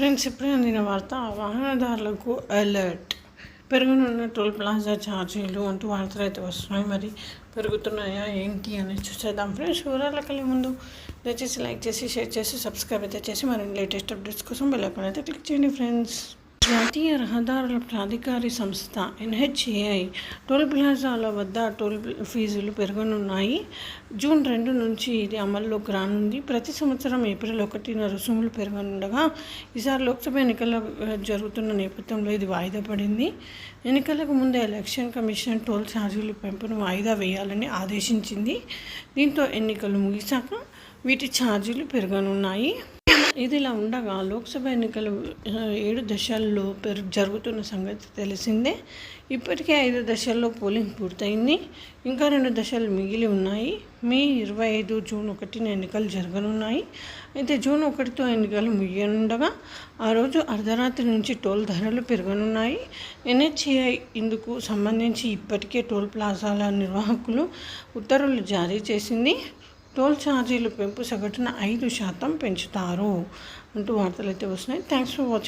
Friends ఇప్పుడే అందిన వార్త వాహనదారులకు అలర్ట్ పెరుగునున్న టోల్ ప్లాజా ఛార్జీలు అంటూ వార్తలు అయితే వస్తున్నాయి. మరి పెరుగుతున్నాయా ఏంటి అని చూసేద్దాం. ఫ్రెండ్స్ వివరాలకు వెళ్ళే ముందు దయచేసి లైక్ చేసి షేర్ చేసి సబ్స్క్రైబ్ అయితే చేసి మరి లేటెస్ట్ అప్డేట్స్ కోసం బెల్ ఐకాన్ అయితే క్లిక్ చేయండి ఫ్రెండ్స్. జాతీయ రహదారుల ప్రాధికారి సంస్థ ఎన్హెచ్ఏఐ టోల్ ప్లాజాల వద్ద టోల్ ఫీజులు పెరగనున్నాయి. జూన్ రెండు నుంచి ఇది అమల్లోకి రానుంది. ప్రతి సంవత్సరం ఏప్రిల్ ఒకటిన రుసుములు పెరగనుండగా ఈసారి లోక్సభ ఎన్నికల జరుగుతున్న నేపథ్యంలో ఇది వాయిదా పడింది. ఎన్నికలకు ముందే ఎలక్షన్ కమిషన్ టోల్ ఛార్జీలు పెంపును వాయిదా వేయాలని ఆదేశించింది. దీంతో ఎన్నికలు ముగిశాక వీటి ఛార్జీలు పెరగనున్నాయి. ఇది ఇలా ఉండగా లోక్సభ ఎన్నికలు ఏడు దశల్లో పెరు జరుగుతున్న సంగతి తెలిసిందే. ఇప్పటికే ఐదు దశల్లో పోలింగ్ పూర్తయింది. ఇంకా రెండు దశలు మిగిలి ఉన్నాయి. మే ఇరవై ఐదు జూన్ ఒకటిన ఎన్నికలు జరగనున్నాయి. అయితే జూన్ ఒకటితో ఎన్నికలు ముగియనుండగా ఆ రోజు అర్ధరాత్రి నుంచి టోల్ ధరలు పెరగనున్నాయి. ఎన్హెచ్ఐ ఇందుకు సంబంధించి ఇప్పటికే టోల్ ప్లాజాల నిర్వాహకులు ఉత్తర్వులు జారీ చేసింది. టోల్ ఛార్జీలు పెంపు సగటున ఐదు శాతం పెంచుతారు అంటూ వార్తలు అయితే వస్తున్నాయి. Thanks for watching